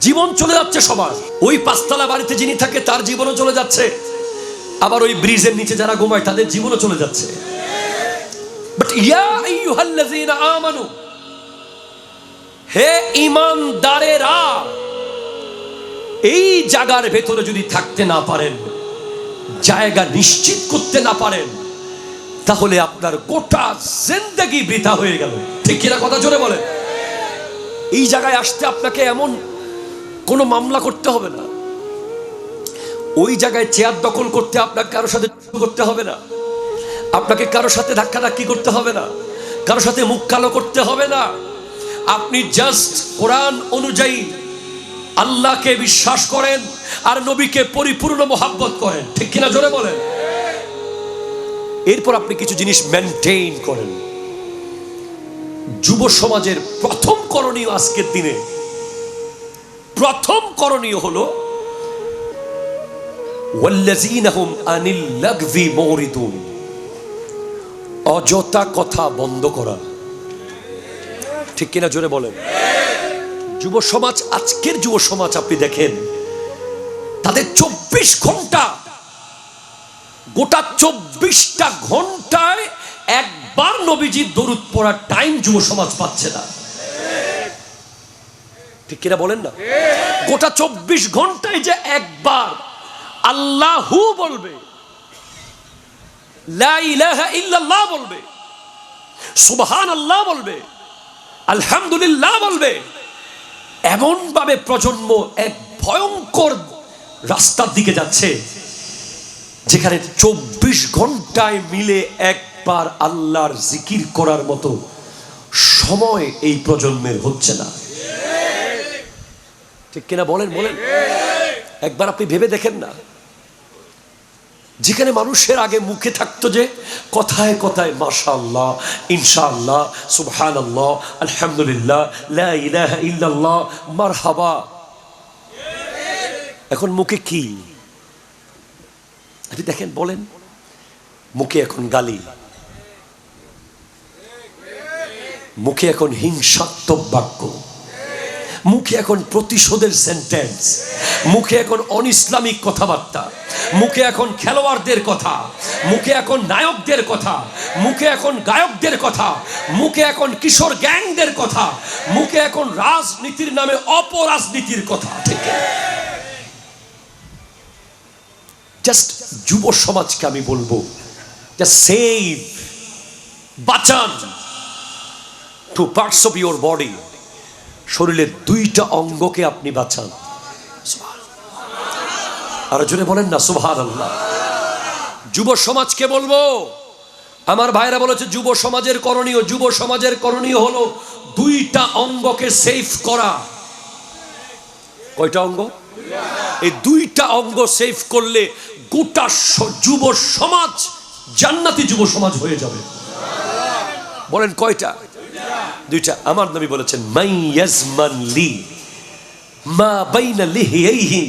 জীবন চলে যাচ্ছে সবার। ওই পাঁচতলা বাড়িতে যিনি থাকে, তার জীবনও চলে যাচ্ছে। আবার ওই ব্রিজের নিচে যারা ঘুমায়, তাদের জীবনও চলে যাচ্ছে। বাট ইয়া আইয়ুহাল্লাযীনা এই জায়গার ভেতরে যদি থাকতে না পারেন, জায়গা নিশ্চিত করতে না পারেন, তাহলে আপনার গোটা জিন্দেগি বৃথা হয়ে গেল। ঠিক কিনা কথা জোরে বলেন? এই জায়গায় আসতে আপনাকে এমন কোনো মামলা করতে হবে না। ওই জায়গায় চেয়ার দখল করতে আপনাকে কারোর সাথে করতে হবে না। আপনাকে কারোর সাথে ধাক্কাধাক্কি করতে হবে না। কারোর সাথে মুখ কালো করতে হবে না। আপনি জাস্ট কোরআন অনুযায়ী আল্লাহকে বিশ্বাস করেন আর নবীকে পরিপূর্ণ মোহাব্বত করেন। ঠিক কিনা জোরে বলেন? এরপর আপনি কিছু জিনিস মেনটেইন করেন। যুব সমাজের প্রথম করণীয় আজকের দিনে প্রথম করণীয় হলো অযথা কথা বন্ধ করা। ঠিক কিনা জোরে বলেন। যুব সমাজ, আজকের যুব সমাজ আপনি দেখেন, তাদের চব্বিশ ঘণ্টা, গোটা চব্বিশটা ঘন্টায় একবার নবীজির দরুদ পড়ার টাইম যুব সমাজ পাচ্ছে না। ঠিক কিনা বলেন না? গোটা চব্বিশ ঘন্টায় যে একবার আল্লাহু বলবে বলবে সুবহান আল্লাহ বলবে আলহামদুলিল্লাহ বলবে এমন ভাবে প্রজন্ম এক ভয়ঙ্কর রাস্তার দিকে যাচ্ছে, যেখানে চব্বিশ ঘন্টায় মিলে একবার আল্লাহর জিকির করার মতো সময় এই প্রজন্মের হচ্ছে না। ঠিক কিনা বলেন বলেন। একবার আপনি ভেবে দেখেন না। যেখানে মানুষের আগে মুখে থাকতো যে, কথায় কথায়, মাশাআল্লাহ, ইনশাআল্লাহ সুবহান আল্লাহ আলহামদুলিল্লাহ ইলাহা ইল্লাল্লাহ এখন মুখে কি? আপনি দেখেন, বলেন। মুখে এখন গালি। মুখে এখন হিংসাত্মক বাক্য। মুখে এখন প্রতিশোধের সেন্টেন্স মুখে এখন অনইসলামিক কথাবার্তা। মুখে এখন খেলোয়াড়দের কথা। মুখে এখন নায়কদের কথা। মুখে এখন গায়কদের কথা। মুখে এখন কিশোর গ্যাংদের কথা। মুখে এখন রাজনীতির নামে অপরাজনীতির কথা, ঠিক জাস্ট যুব সমাজকে আমি বলব জাস্ট সেভ বাঁচান two parts of your body শরীরের দুইটা অঙ্গকে আপনি বাঁচান। আর জোরে বলেন না সুভার আল্লাহ যুব সমাজকে বলব? আমার ভাইরা বলেছে, যুব সমাজের করণীয়, যুব সমাজের করণীয় হলো দুইটা অঙ্গকে সেফ করা। কয়টা অঙ্গ? এই দুইটা অঙ্গ সেফ করলে গোটা যুব সমাজ জান্নাতি যুব সমাজ হয়ে যাবে। বলেন কয়টা? দুইটা, আমার নবী বলেছেন, মাই ইয়াজমান লি, মা বাইনা লিহিয়াইহি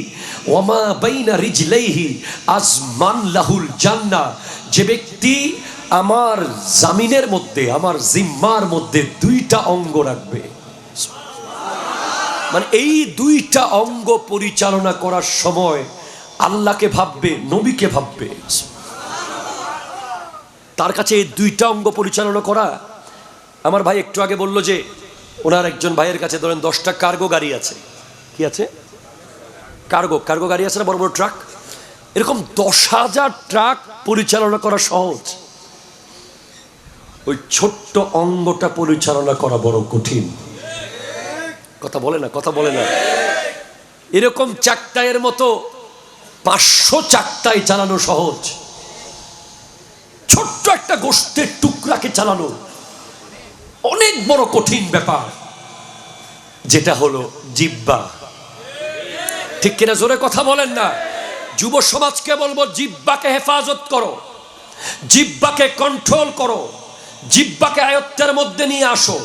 ওয়া মা বাইনা রিজলাইহি, আজমান লাহুল জান্নাহ যে ব্যক্তি আমার জামিনের মধ্যে, আমার জিম্মার মধ্যে দুইটা অঙ্গ রাখবে। মানে এই দুইটা অঙ্গ পরিচালনা করার সময় আল্লাহকে ভাববে, নবীকে ভাববে। তার কাছে এই দুইটা অঙ্গ পরিচালনা করা আমার ভাই একটু আগে বলল যে, ওনার একজন ভাইয়ের কাছে ধরেন দশটা কার্গো গাড়ি আছে। কি আছে? কার্গো কার্গো গাড়ি আছে না বড় বড় ট্রাক? এরকম দশ হাজার ট্রাক পরিচালনা করা সহজ। ওই ছোট্ট অঙ্গটা পরিচালনা করা বড় কঠিন। কথা বলে না, কথা বলে না। এরকম চাকটায়ের মতো পাঁচশো চাকটাই চালানো সহজ। ছোট্ট একটা গোষ্ঠের টুকরাকে চালানো। অনেক বড় কঠিন ব্যাপার। যেটা হলো জিব্বা। ঠিক কিনা জোরে কথা বলেন না? যুব সমাজকে বলব, জিব্বাকে হেফাজত করো। জিব্বাকে কন্ট্রোল করো। জিব্বাকে আয়ত্তের মধ্যে নিয়ে আসো।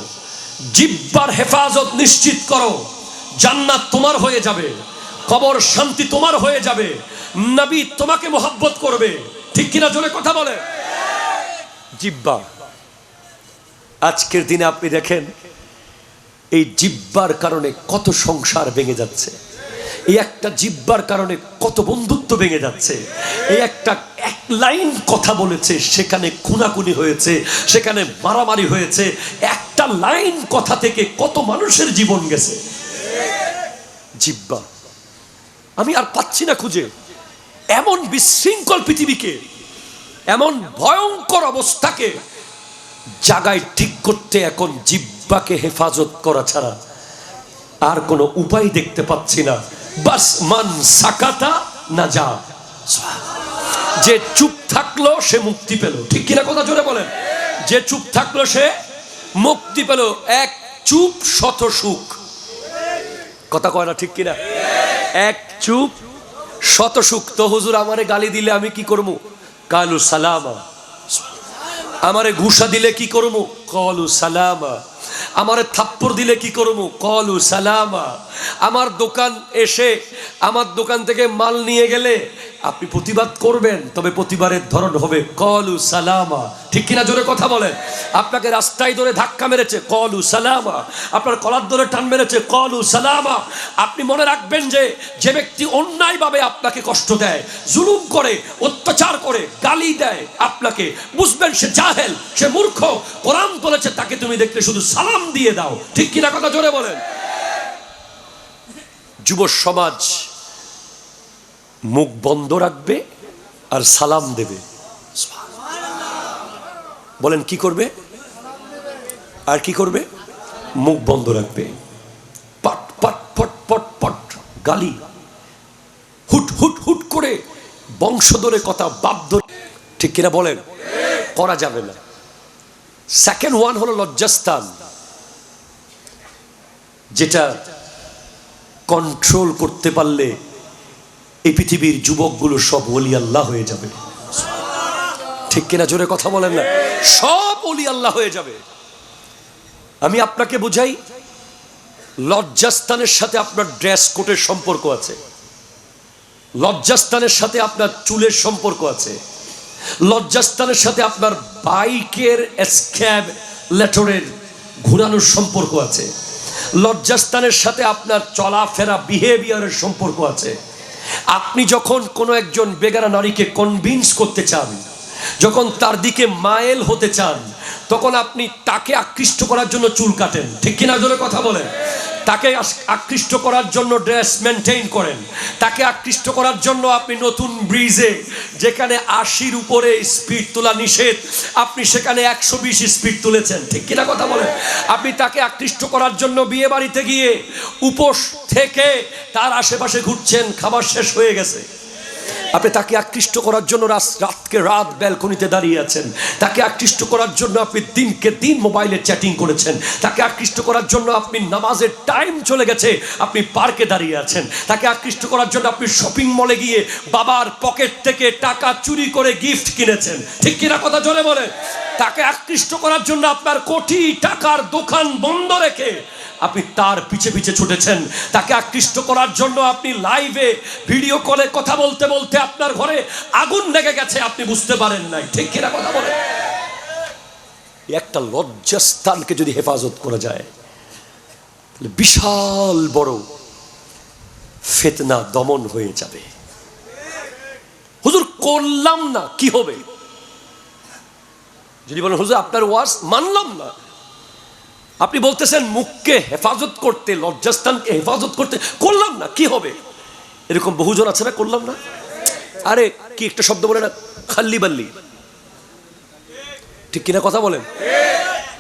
জিব্বার হেফাজত নিশ্চিত করো। জান্নাত তোমার হয়ে যাবে। কবর শান্তি তোমার হয়ে যাবে। নবী তোমাকে মোহাব্বত করবে। ঠিক কিনা জোরে কথা বলে জিব্বা। আজকের দিনে আপনি দেখেন, এই জিব্বার কারণে কত সংসার ভেঙে যাচ্ছে। এই একটা জিব্বার কারণে কত বন্ধুত্ব ভেঙে যাচ্ছে। এই একটা এক লাইন কথা বলেছে, সেখানে খুনাখুনি হয়েছে, সেখানে মারামারি হয়েছে। একটা লাইন কথা থেকে কত মানুষের জীবন গেছে। জিব্বা। আমি আর পাচ্ছি না খুঁজে। এমন বিশৃঙ্খল পৃথিবীকে, এমন ভয়ঙ্কর অবস্থাকে জায়গায় ঠিক করতে এখন জিব্বাকে হেফাজত করা ছাড়া আর কোনো উপায় দেখতে পাচ্ছি না। বাস মান সাকাতা না যা যে চুপ থাকল, সে মুক্তি পেল। ঠিক কিনা কথা জোরে বলেন? যে চুপ থাকল, সে মুক্তি পেল। এক চুপ শত সুখ। কথা কয় না ঠিক কিনা? এক চুপ শত সুখ। তো হুজুর আমারে গালি দিলে আমি কি করব? কালু সালামা। আমারে ঘুষা দিলে কি করব কলু সালামা। আমারে থাপ্পর দিলে কি করব কলু সালামা। আমার দোকান এসে, আমার দোকান থেকে মাল নিয়ে গেলে আপনি প্রতিবাদ করবেন, তবে প্রতিবারের ধরন হবে কলু সালামা। ঠিক কিনা জোরে কথা বলেন? আপনাকে রাস্তায় ধরে ধাক্কা মেরেছে, কলু সালামা। আপনার কলার ধরে টান মেরেছে, কলু সালামা। আপনি মনে রাখবেন যে যে ব্যক্তি অন্যায়ভাবে আপনাকে কষ্ট দেয়, জুলুম করে, অত্যাচার করে, গালি দেয় আপনাকে, বুঝবেন সে জাহেল, সে মূর্খ। কোরআন বলেছে তাকে তুমি দেখলে শুধু সালাম দিয়ে দাও। ঠিক কিনা কথা জোরে বলেন? যুব সমাজ মুখ বন্ধ রাখবে আর সালাম দেবে। বলেন, কি করবে? আর কি করবে? মুখ বন্ধ রাখবে। পট পট পট পট পট, গালি। হুট হুট হুট করে বংশ ধরে কথা বাপ ধরে ঠিক কিনা বলেন? করা যাবে না। সেকেন্ড ওয়ান হলো লজ্জাস্থান। যেটা কন্ট্রোল করতে পারলে এই পৃথিবীর যুবকগুলো সব ওলি আল্লাহ হয়ে যাবে। ঠিক কিনা জোরে কথা বলেন না? সব ওলি আল্লাহ হয়ে যাবে। আমি আপনাকে বুঝাই, লজ্জাস্থানের সাথে আপনার ড্রেস কোটের সম্পর্ক আছে। লজ্জাস্থানের সাথে আপনার চুলের সম্পর্ক আছে। লজ্জাস্থানের সাথে আপনার বাইকের স্ক্যাব লেটরের ঘুরানোর সম্পর্ক আছে। লজ্জাস্থানের সাথে আপনার চলাফেরা বিহেভিয়ারের সম্পর্ক আছে। আপনি যখন কোনো একজন বেগারা নারীকে কনভিন্স করতে চান, যখন তার দিকে মায়েল হতে চান, তখন আপনি তাকে আকৃষ্ট করার জন্য চুল কাটেন। ঠিক কিনা জোরে কথা বলেন? তাকে আকৃষ্ট করার জন্য ড্রেস মেনটেন করেন। তাকে আকৃষ্ট করার জন্য আপনি নতুন ব্রিজে, যেখানে আশির উপরে স্পিড তোলা নিষেধ, আপনি সেখানে একশো বিশ স্পিড তুলেছেন। ঠিক কিনা কথা বলেন? আপনি তাকে আকৃষ্ট করার জন্য বিয়ে বাড়িতে গিয়ে উপোস থেকে তার আশেপাশে ঘুরছেন, খাবার শেষ হয়ে গেছে। আপনি তাকে আকৃষ্ট করার জন্য রাতকে রাত ব্যালকনিতে দাঁড়িয়ে আছেন। তাকে আকৃষ্ট করার জন্য আপনি দিনকে দিন মোবাইলে চ্যাটিং করেছেন। তাকে আকৃষ্ট করার জন্য আপনি নামাজের টাইম চলে গেছে। আপনি পার্কে দাঁড়িয়ে আছেন। তাকে আকৃষ্ট করার জন্য আপনি শপিং মলে গিয়ে বাবার পকেট থেকে টাকা চুরি করে গিফট কিনেছেন। ঠিক কিনা কথা জোরে বলে তাকে আকৃষ্ট করার জন্য আপনার কোটি টাকার দোকান বন্ধ রেখে আপনি তার পিছে পিছে ছুটেছেন। তাকে আকৃষ্ট করার জন্য আপনি লাইভে ভিডিও কলে কথা বলতে বলতে আপনার ঘরে আগুন লেগে গেছে, আপনি বুঝতে পারেন নাই। ঠিক কিনা কথা বলে? একটা লজ্জাস্থানকে যদি হেফাজত করা যায়, তাহলে বিশাল বড় ফেতনা দমন হয়ে যাবে। হুজুর, করলাম না, কি হবে? যদি বলেন, হুজুর, আপনার ওয়াজ মানলাম না। আপনি বলতেছেন মুখকে হেফাজত করতে, লজ্জাস্থানকে হেফাজত করতে। করলাম না, কি হবে? এরকম বহুজন আছে না, করলাম না? আরে, কি একটা শব্দ বলে না? খাল্লি বাল্লি ঠিক কিনা কথা বলেন?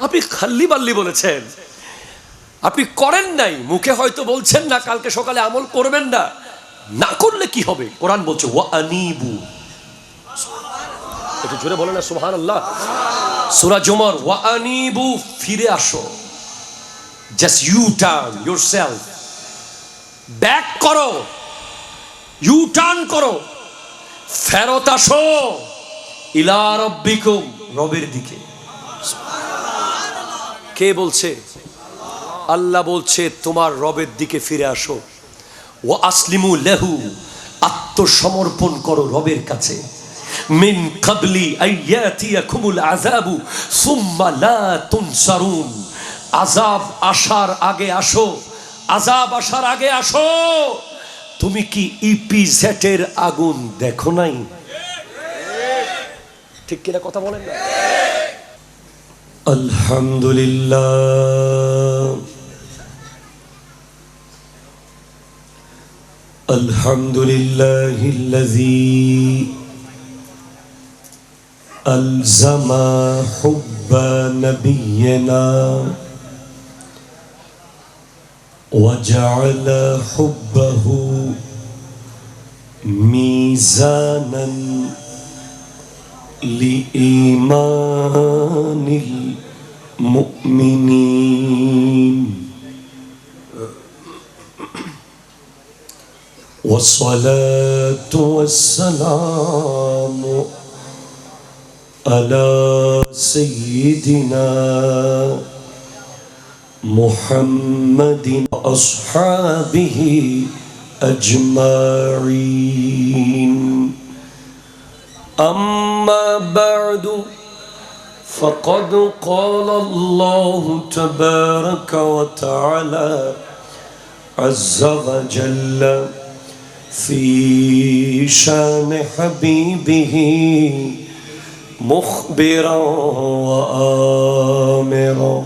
আপনি খাল্লি বাল্লি বলেছেন। আপনি করেন নাই, মুখে হয়তো বলছেন না, কালকে সকালে আমল করবেন না। না করলে কি হবে? কোরআন বলছে ওয়া আনিবু একটু জোরে বলে না সুবহান আল্লাহ সুরা জুমর ফিরে আসো। Just you turn yourself back করো। ইউ টার্ন করো। ফেরত আসো। ইলা রব্বিকুম, রবের দিকে। কে বলছে? আল্লাহ বলছে, তোমার রবের দিকে ফিরে আসো। ও আসলিমু লেহু, আত্মসমর্পণ করো রবের কাছে। মিন কাবলি আইয়াতিয়াকুমুল আযাবু, সুম্মা লা তুনসারুন। আজাব আসার আগে আসো আজাব আসার আগে আসো তুমি কি ইপি জেটের আগুন দেখো নাই ঠিক কিনা কথা বলেন না আলহামদুলিল্লাহ الحمد لله الذي ألزم حب نبينا وجعل حبه ميزانا لإيمان المؤمنين. والصلاة والسلام على سيدنا محمد وأصحابه أجمعين. أما بعد فقد قال الله تبارك وتعالى عز وجل في شان حبيبه مخبرا وآمرا.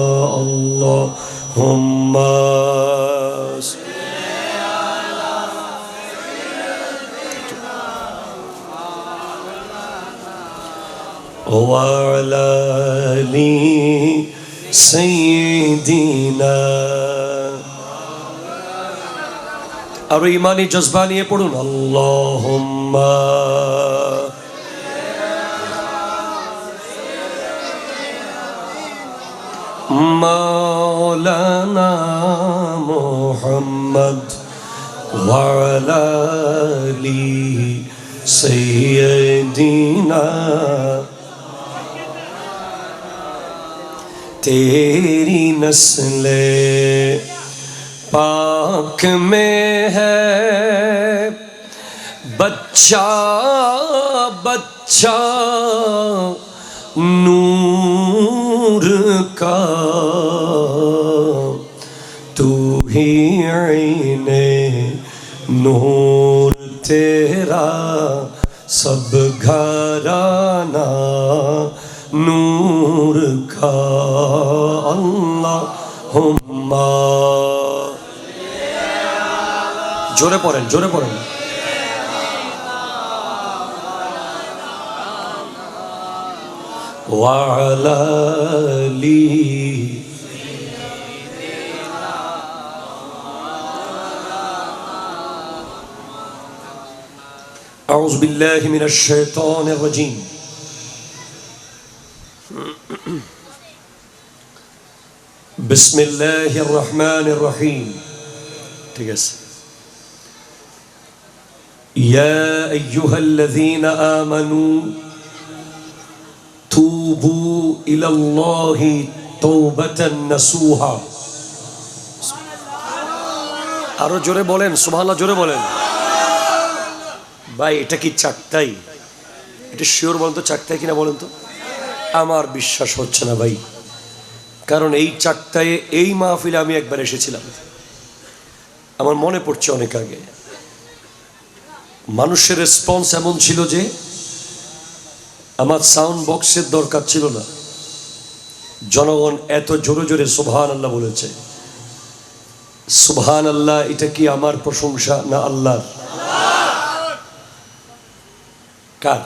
اللهم صل وعلى آل سيدنا আর ইমানি জজবা নিয়ে পড়ুন আল্লাহুম্মা مولانا محمد وعلى آله سيدنا تیری نسل پاک میں ہے بچہ بچہ نور का तू ही ने नूर तेरा सब घराना नूर का अल्लाह हुम्मा जोरे पड़ें जोरे पड़ें وعلى آله أعوذ بالله من الشيطان الرجيم. بسم الله الرحمن الرحيم. تجس يا أيها الذين آمنوا توبوا إلى الله توبة نصوحا আরো জোরে বলেন সুবহানাল্লাহ জোরে বলেন ভাই এটা কি চাকতাই এটা শিওর বলেন তো চাকতাই কিনা বলেন তো আমার বিশ্বাস হচ্ছে না ভাই কারণ এই চাকতায়ে এই মাহফিলে আমি একবার এসেছিলাম আমার মনে পড়ছে অনেক আগে মানুষের রেসপন্স এমন ছিল যে আমার সাউন্ড বক্সের দরকার ছিল না। জনগণ এত জোরে জোরে সুবহান আল্লাহ বলেছে। সুবহান আল্লাহ এটা কি আমার প্রশংসা না আল্লাহর? কার?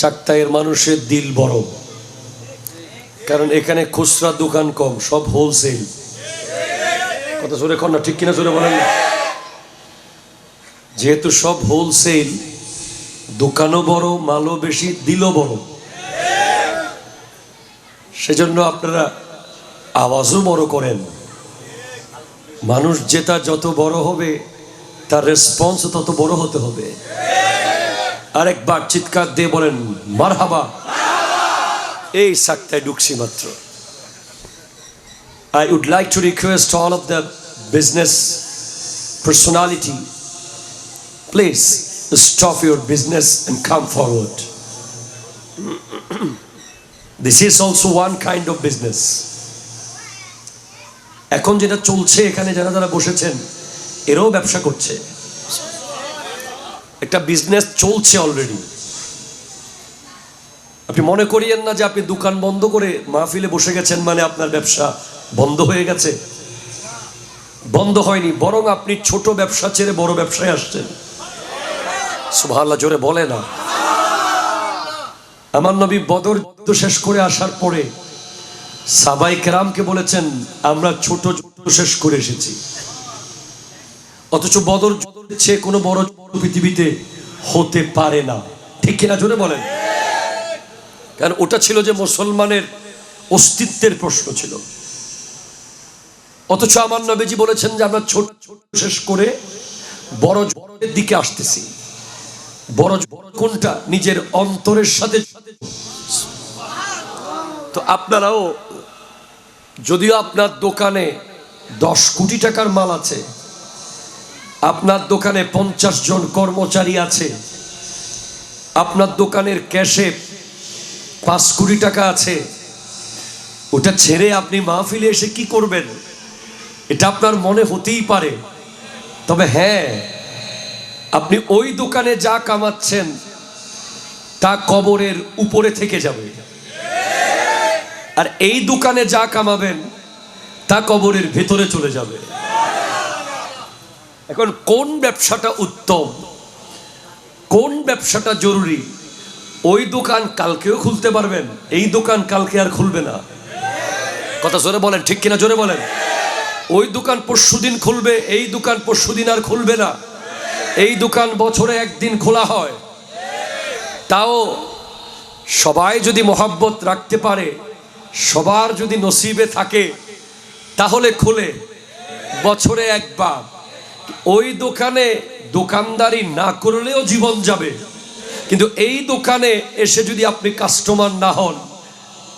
চাকতাইয়ের মানুষের দিল বড়। কারণ এখানে খুচরা দোকান কম, সব হোলসেল কথা জোরে কর না, ঠিক কিনা জোরে বলেন যেহেতু সব হোলসেল দোকানও বড় মালও বেশি দিলও বড়। সেজন্য আপনারা আওয়াজও বড় করেন। মানুষ যেটা যত বড় হবে তার রেসপন্স তত বড় হতে হবে। আরেকবার চিৎকার দিয়ে বলেন মারহাবা। এই সাক্তায় ঢুকছি মাত্র। I would like to request all of the business personality, please stop your business and come forward. This is also one kind of business. এখন যেটা চলছে, এখানে যারা যারা বসেছেন, এরাও ব্যবসা করছে একটা বিজনেস চলছে অলরেডি আপনি মনে করিয়েন না যে আপনি দোকান বন্ধ করে মাহফিলে বসে গেছেন মানে আপনার ব্যবসা বন্ধ হয়ে গেছে বন্ধ হয়নি, বরং আপনি ছোট ব্যবসা ছেড়ে বড় ব্যবসায় আসছেন সুবহানাল্লাহ, জোরে বলে না। আমার নবী বদর যুদ্ধ শেষ করে আসার পরে সাবাই কেরামকে বলেছেন, আমরা ছোট যুদ্ধ শেষ করে এসেছি। অথচ বদর যুদ্ধের কোনো বড় যুদ্ধ পৃথিবীতে হতে পারে না। ঠিক কিনা, জোরে বলেন। কারণ ওটা ছিল যে মুসলমানের অস্তিত্বের প্রশ্ন ছিল। অথচ আমার নবীজি বলেছেন যে, আমরা ছোট ছোট শেষ করে বড় বড়ের দিকে আসতেছি। বড় কোনটা নিজের অন্তরের সাথে তো আপনারাও, যদিও আপনার দোকানে দশ কোটি টাকার মাল আছে, আপনার দোকানে পঞ্চাশ জন কর্মচারী আছে, আপনার দোকানের ক্যাশে পাঁচ কোটি টাকা আছে, ওটা ছেড়ে আপনি মাহফিলে এসে কি করবেন? এটা আপনার মনে হতেই পারে। তবে হ্যাঁ আপনি ওই দোকানে যা কামাচ্ছেন, তা কবরের উপরে থেকে যাবে। আর এই দোকানে যা কামাবেন, তা কবরের ভেতরে চলে যাবে। এখন কোন ব্যবসাটা উত্তম? কোন ব্যবসাটা জরুরি? ওই দোকান কালকেও খুলতে পারবেন, এই দোকান কালকে আর খুলবে না। কথা জোরে বলেন, ঠিক কিনা জোরে বলেন? ওই দোকান পরশু দিন খুলবে, এই দোকান পরশু দিন আর খুলবে না। এই দোকান বছরে একদিন খোলা হয়। তাও সবাই যদি মোহাব্বত রাখতে পারে, সবার যদি নসিবে থাকে, তাহলে খুলে। বছরে একবার। ওই দোকানে দোকানদারি না করলেও জীবন যাবে। কিন্তু এই দোকানে এসে যদি আপনি কাস্টমার না হন,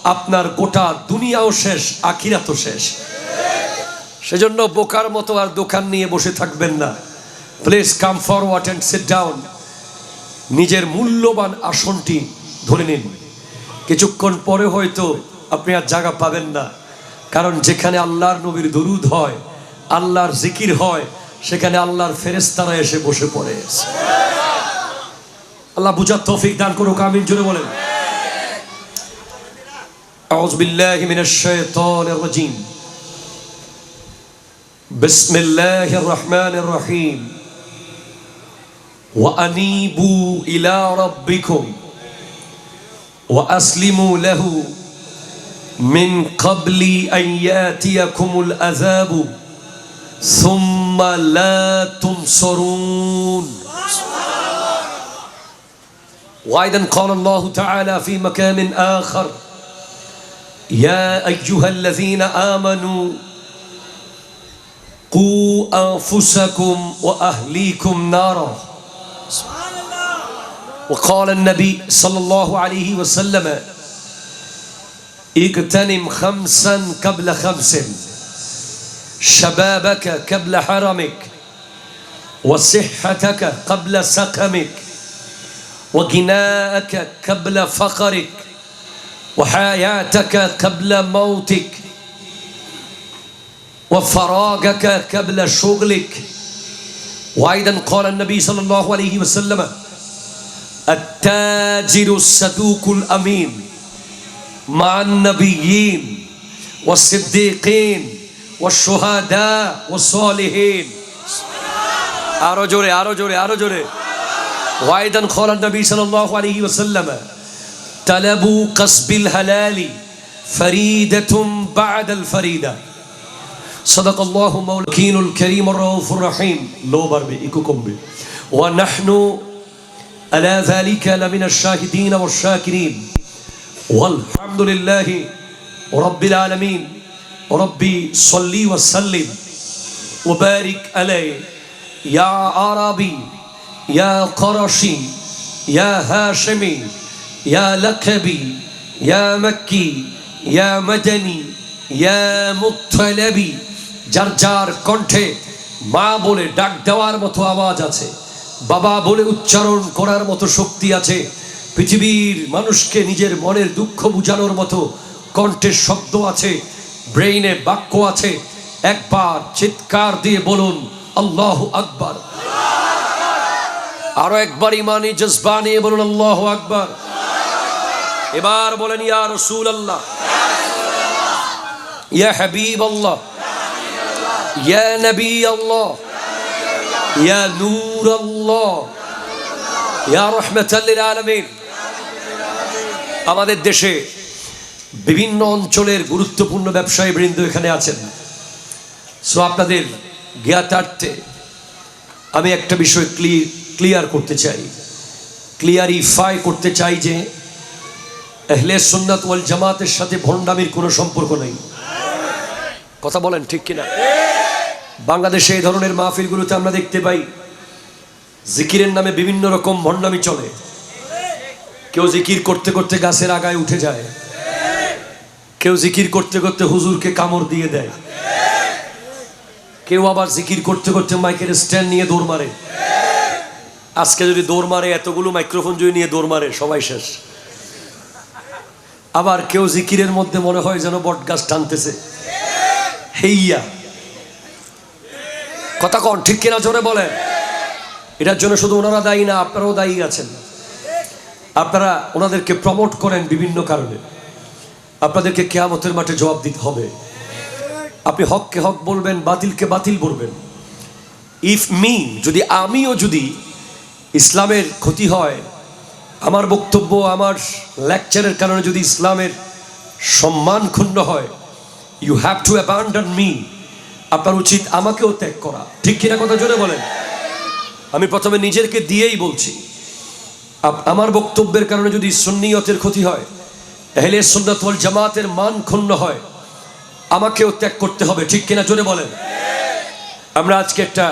আপনার গোটা দুনিয়াও শেষ, আখিরাতও শেষ। সেজন্য বোকার মতো আর দোকান নিয়ে বসে থাকবেন না। please come forward and sit down নিজের মূল্যবান আসনটি ধরে নিন কিছুক্ষণ পরে হয়তো আপনি আর জায়গা পাবেন না কারণ যেখানে আল্লাহর নবীর দরুদ হয় আল্লাহর জিকির হয় সেখানে আল্লাহর ফেরেস্তারা এসে বসে পড়ে আল্লাহ বুঝার তৌফিক দান করুক আমিন জুড়ে বলেন أعوذ بالله من الشيطان الرجيم بسم الله الرحمن الرحيم وأنيبوا إلى ربكم وأسلموا له من قبل أن يأتيكم العذاب ثم لا تنصرون. وأيضا قال الله تعالى في مكان آخر يا أيها الذين آمنوا قوا أنفسكم وأهليكم نارا. وقال النبي صلى الله عليه وسلم اغتنم خمسا قبل خمس. شبابك قبل حرمك وصحتك قبل سقمك وغناءك قبل فقرك وحياتك قبل موتك وفراغك قبل شغلك. وأيضا قال النبي صلى الله عليه وسلم التاجر الصدوق الأمين مع النبيين والصديقين والشهداء والصالحين আরো জোরে আরো জোরে আরো জোরে ওয়াইদান قال النبي صلى الله عليه وسلم طلبوا قصب الحلال فريدة بعد الفريدة صدق الله مولكين الكريم الرؤوف الرحيم لو بربي إيكو كومبي ونحن على ذلك لمن الشاهدين والشاكرين والحمد لله رب العالمين ربي صلي وسلم وبارك عليه يا عربي يا قرشي يا هاشمي يا لقبي يا مكي يا مدني يا مطلبي যার যার কণ্ঠে মা বলে ডাক দেওয়ার মতো আওয়াজ আছে বাবা বলে উচ্চারণ করার মতো শক্তি আছে। পৃথিবীর মানুষকে নিজের মনের দুঃখ বুঝানোর মতো কণ্ঠের শব্দ আছে, ব্রেইনে বাক্য আছে। একবার চিৎকার দিয়ে বলুন, আল্লাহ আকবার। আরও একবার ইমানি জজবা নিয়ে বলুন, আল্লাহ আকবার। এবার বলেন, ইয়া রসুল আল্লাহ ইয়া হাবিব আল্লাহ ইয়া নবী আল্লাহ। ইয়া নূর আল্লাহ ইয়া রহমতাল্লিল আলমিন আমাদের দেশে বিভিন্ন অঞ্চলের গুরুত্বপূর্ণ ব্যবসায়ী বৃন্দ এখানে আছেন। সো আপনাদের জ্ঞাতার্থে আমি একটা বিষয় ক্লিয়ার করতে চাই। ক্লিয়ারিফাই করতে চাই যে এহলে সুন্নাত ওয়াল জামাতের সাথে ভণ্ডামির কোনো সম্পর্ক নেই। কথা বলেন ঠিক কিনা? বাংলাদেশে এই ধরনের মাহফিলগুলোতে আমরা দেখতে পাই, জিকিরের নামে বিভিন্ন রকম ভণ্ডামি চলে। কেউ জিকির করতে করতে গাছের আগায় উঠে যায়। কেউ জিকির করতে করতে হুজুরকে কামড় দিয়ে দেয়। কেউ আবার জিকির করতে করতে মাইকের স্ট্যান্ড নিয়ে দৌড় মারে। আজকে যদি দৌড় মারে, এতগুলো মাইক্রোফোন যদি নিয়ে দৌড় মারে, সবাই শেষ। আবার কেউ জিকিরের মধ্যে মনে হয় যেন বট গাছ টানতেছে। হেইয়া। কথা কন, ঠিক কিনা জোরে বলেন। এটার জন্য শুধু ওনারা দায়ী না, আপনারাও দায়ী আছেন। আপনারা ওনাদেরকে প্রমোট করেন বিভিন্ন কারণে। আপনাদেরকে কেয়ামতের মাঠে জবাব দিতে হবে। আপনি হককে হক বলবেন, বাতিলকে বাতিল বলবেন। ইফ মি যদি আমিও যদি ইসলামের ক্ষতি হয়, আমার বক্তব্য, আমার লেকচারের কারণে যদি ইসলামের সম্মান ক্ষুণ্ণ হয় you have to abandon me আপনার উচিত আমাকেও ত্যাগ করা। ঠিক কিনা কথা জোরে বলেন? আমি প্রথমে নিজেরকে দিয়েই বলছি। আমার বক্তব্যের কারণে যদি সুন্নিয়তের ক্ষতি হয়, তাহলে সুন্নত ওয়াল জামাতের মান ক্ষুণ্ণ হয়। আমাকেও ত্যাগ করতে হবে, ঠিক কিনা জোরে বলেন? আমরা আজকে একটা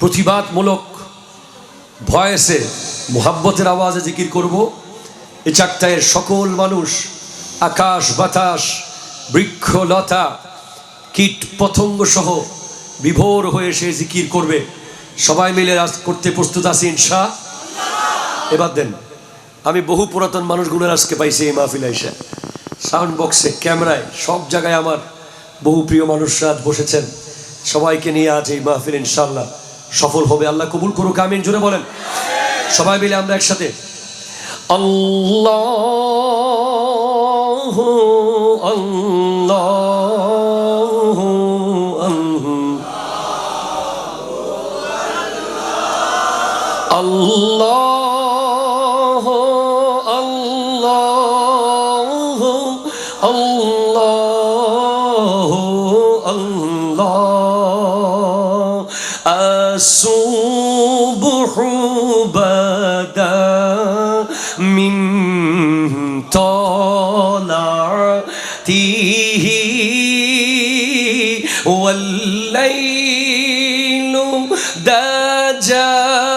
প্রতিবাদমূলক ভয়েসে মোহাব্বতের আওয়াজে জিকির করব। এই চাকতায়ের সকল মানুষ আকাশ, বাতাস, বৃক্ষ, লতা কীট পতঙ্গ সহ বিভোর হয়ে সে জিকির করবে। সবাই মিলে আজ করতে প্রস্তুত আছি ইনশা। এবার দেন, আমি বহু পুরাতন মানুষগুলোর আজকে পাইছি এই মাহফিলে এসে সাউন্ড বক্সে, ক্যামেরায়, সব জায়গায় আমার বহু প্রিয় মানুষরা আজ বসেছেন। সবাইকে নিয়ে আজ এই মাহফিল ইনশাল্লাহ সফল হবে। আল্লাহ কবুল করুক, আমিন। জুড়ে বলেন। সবাই মিলে আমরা একসাথে। আল্লাহ আল্লাহ। الصبح بدأ من طلعته والليل دجى.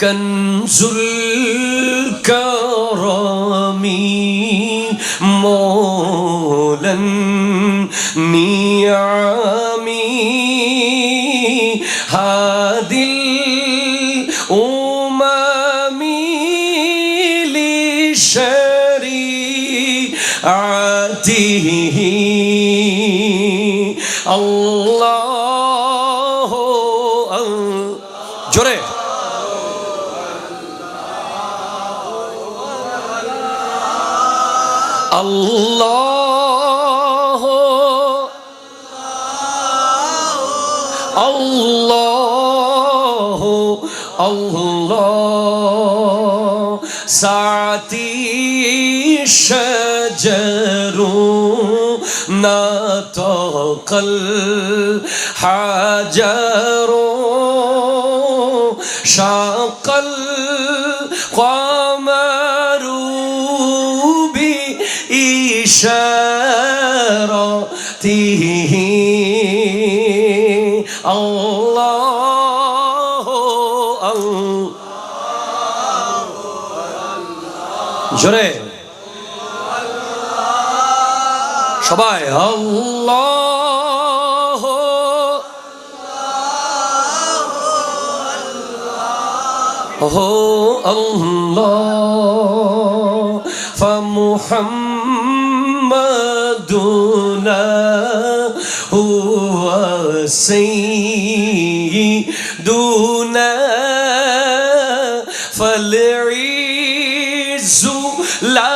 كنز الكرم مولى النعم هادي الأمم لشريعته. الله لنا طاق الحجر شاق القمر بإشارته. الله الله. الله সবাই আল্লাহ হো আল্লাহ ফামুহাম্মাদুনা হুয়া সাইয়্যিদুনা ফালইযু লা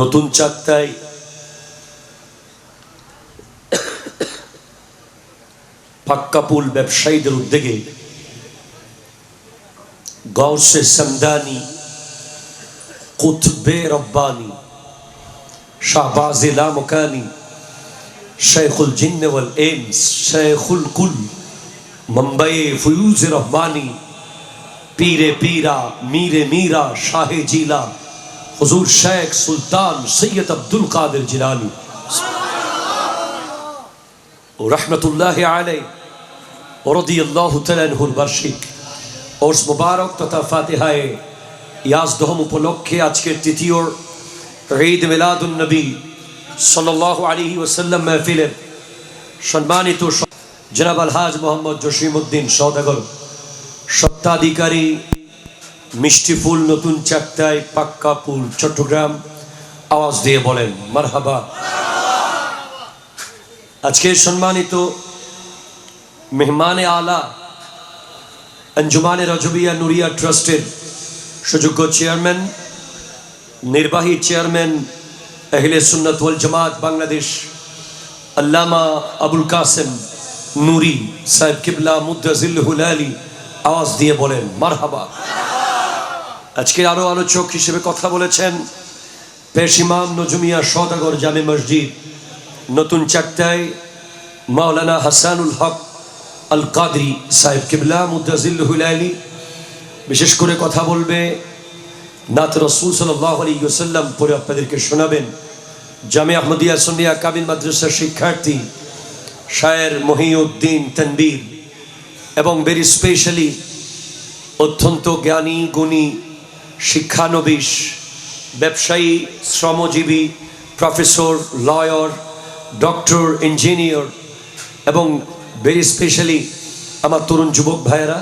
নতুন চাকতায় পাক্কাপুল ব্যবসায়ীদের উদ্যোগে গৌসে সমদানি قطب ربانی شہباز لامکانی شیخ الجن والانس شیخ الکل ممبئی فیوز رحمانی پیرے پیرا میرے میرا شاہ جیلا হুজুর শেখ সুলতান সৈয়দ আব্দুল কাদের জিলানি। ও রহমতুল্লাহ আলাই ওরদি আল্লাহ তালহুর বার্ষিক। ওর্স মুবারক তথা ফাতেহায় ইয়াজদহম উপলক্ষে আজকের তৃতীয় ঈদ মিলাদুলনবী সাল্লাহ আলহি ওসাল্লাম মেহফিলের সম্মানিত জনাব আলহাজ মোহাম্মদ জসিম উদ্দিন সৌদাগর সত্তাধিকারী ফুল নতুন চাকতায় পাক্কাপুর, চট্টগ্রাম। আওয়াজ দিয়ে বলেন, মারহাবা। আজকে সম্মানিত মেহমানে আলা, আঞ্জুমানে রজবিয়া নুরিয়া ট্রাস্টের সুযোগ্য চেয়ারম্যান, নির্বাহী চেয়ারম্যান আহলে সুন্নত ওয়াল জামাত বাংলাদেশ, আল্লামা আবুল কাসেম নুরি সাহেব কিবলা মুদাজিল হুলালি আওয়াজ দিয়ে বলেন, মারহাবা। আজকে আরও আলোচক হিসেবে কথা বলেছেন পেশ নজুমিয়া সদাগর জামে মসজিদ। নতুন চাকতায় মাওলানা হাসানুল হক আল কাদরি সাহেব কিবলা মুদাজিল হুলালি বিশেষ করে কথা বলবে নাথ রসুল সাল্লাহ আলী পরে আপনাদেরকে শোনাবেন। জামে আহমদিয়া সন্নিয়া কাবিল মাদ্রাসার শিক্ষার্থী শায়ের মহিউদ্দিন তনবীর এবং ভেরি স্পেশালি অত্যন্ত জ্ঞানী, গুণী শিক্ষানবিশ ব্যবসায়ী শ্রমজীবী প্রফেসর লয়ার ডক্টর ইঞ্জিনিয়ার এবং ভেরি স্পেশালি আমার তরুণ যুবক ভাইয়েরা